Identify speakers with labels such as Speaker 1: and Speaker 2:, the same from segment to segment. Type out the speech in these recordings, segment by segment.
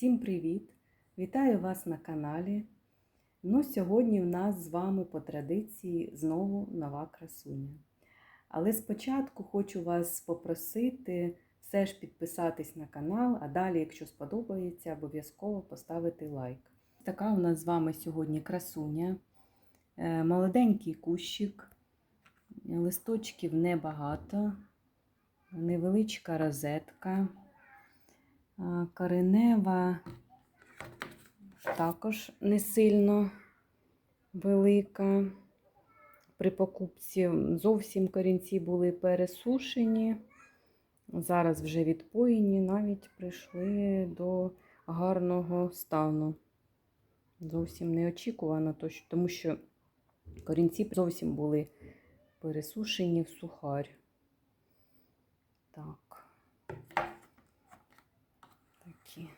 Speaker 1: Всім привіт! Вітаю вас на каналі. Ну, сьогодні в нас з вами по традиції знову нова красуня. Але спочатку хочу вас попросити все ж підписатись на канал, а далі, якщо сподобається, обов'язково поставити лайк. Така у нас з вами сьогодні красуня. Е, Молоденький кущик, листочків небагато, невеличка розетка. Коренева також не сильно велика. При покупці зовсім корінці були пересушені. Зараз вже відпоєні, навіть прийшли до гарного стану. Зовсім неочікувано, тому що корінці зовсім були пересушені в сухарь. Так такі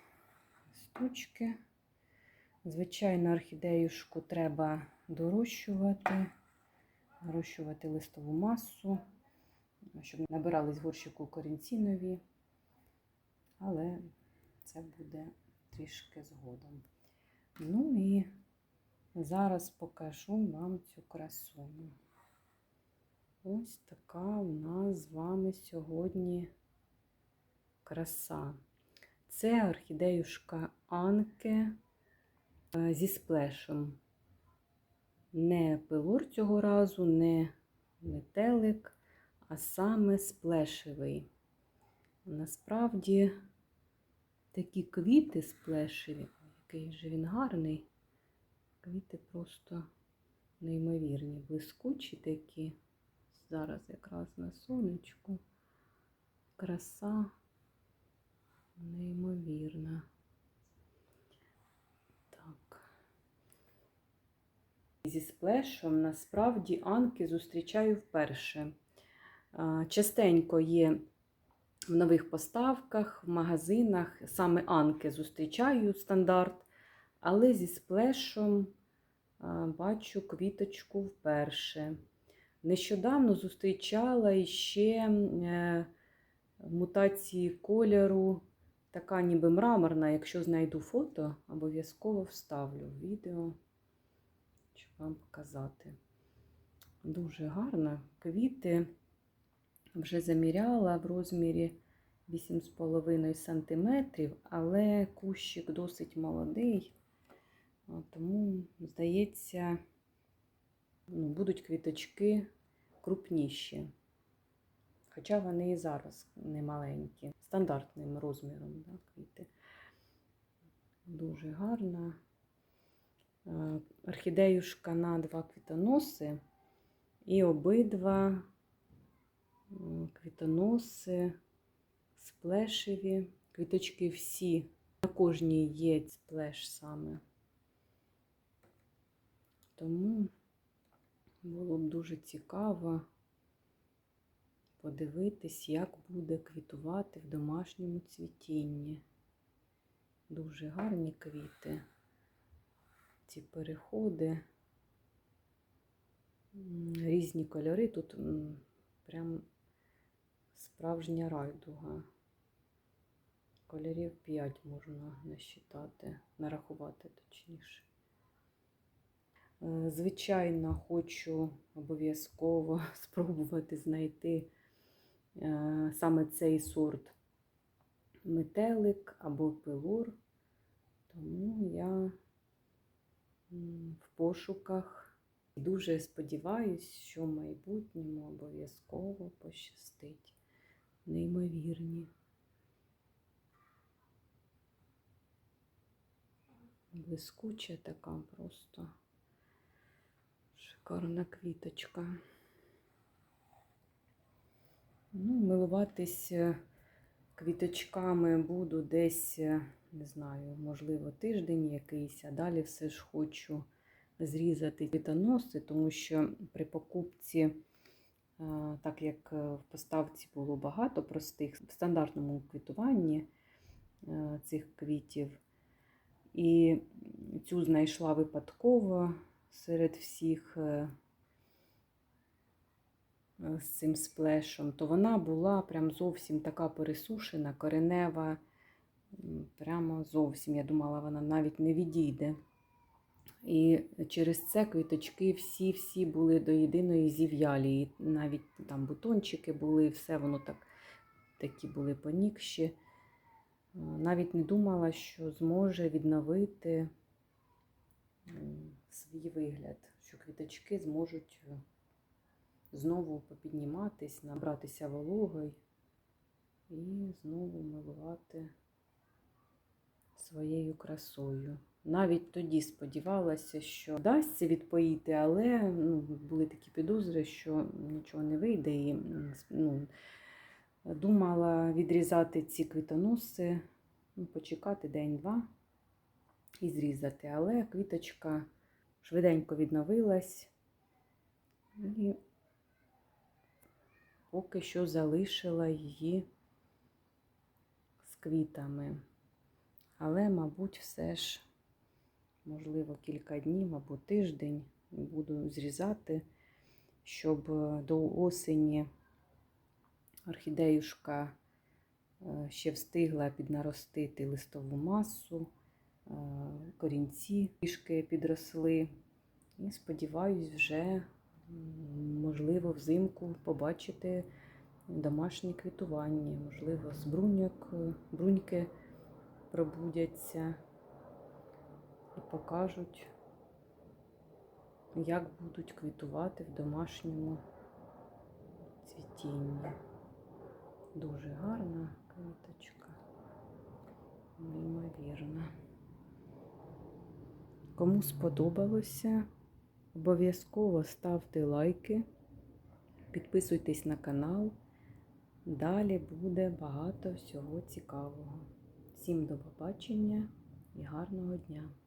Speaker 1: листочки. Звичайно, орхідеюшку треба дорощувати, дорощувати листову масу, щоб набирались горщику корінці нові, але це буде трішки згодом. Ну і зараз покажу вам цю красуню. Ось така у нас з вами сьогодні краса. Це орхідеюшка Анке е, зі сплешем. Не пилур цього разу, не метелик, а саме сплешевий. Насправді такі квіти сплешеві, який же він гарний. Квіти просто неймовірні, блискучі такі. Зараз якраз на сонечку. Краса неймовірна. Так. Зі сплешом насправді анки зустрічаю вперше. Частенько є в нових поставках, в магазинах, саме анки зустрічаю стандарт, але зі сплешом бачу квіточку вперше. Нещодавно зустрічала іще е, мутації кольору Така ніби мраморна, якщо знайду фото, обов'язково вставлю в відео, щоб вам показати. Дуже гарна. Квіти вже заміряла в розмірі 8,5 см, але кущик досить молодий, тому, здається, ну, будуть квіточки крупніші. Хоча вони і зараз не маленькі, стандартним розміром да, квіти. Дуже гарна. Орхідеюшка на два квітоноси. І обидва квітоноси сплешеві. Квіточки всі, на кожній є сплеш саме. Тому було б дуже цікаво подивитись, як буде квітувати в домашньому цвітінні. Дуже гарні квіти, ці переходи, різні кольори. Тут прям справжня райдуга. Кольорів 5 можна насчитати, нарахувати точніше. Е, звичайно, хочу обов'язково спробувати знайти саме цей сорт метелик або пилур, тому я в пошуках дуже сподіваюся, що в майбутньому обов'язково пощастить. Неймовірні. Блискуча така просто шикарна квіточка. Ну, Милуватись квіточками буду десь, е, не знаю, можливо, тиждень якийсь, а далі все ж хочу зрізати квітоноси, тому що при покупці, е, так як в поставці було багато простих, в стандартному квітуванні е, цих квітів, і цю знайшла випадково серед всіх Е, з цим сплешом, то вона була прям зовсім така пересушена, коренева прямо зовсім. Я думала, вона навіть не відійде. І через це квіточки всі-всі були до єдиної зів'ялі. Навіть там бутончики були, все воно так, такі були понікші. Е, Навіть не думала, що зможе відновити свій вигляд, що квіточки зможуть е, знову попідніматись, набратися вологою і знову милувати своєю красою. Навіть тоді сподівалася, що вдасться відпоїти, але ну, були такі підозри, що нічого не вийде. І ну, думала відрізати ці квітоноси, ну, почекати день-два і зрізати. Але квіточка швиденько відновилась і поки що залишила її з квітами. Але, мабуть, все ж, можливо, кілька днів або тиждень буду зрізати, щоб е, до осені орхідеюшка е, ще встигла піднаростити листову масу, е, корінці трішки підросли. І сподіваюсь, вже можливо взимку побачити домашнє квітування, можливо, з бруньок, бруньки пробудяться і покажуть, як будуть квітувати в домашньому цвітінні. Дуже гарна квіточка, неймовірна. Кому сподобалося, обов'язково ставте лайки, підписуйтесь на канал. Далі буде багато всього цікавого. Всім до побачення і гарного дня!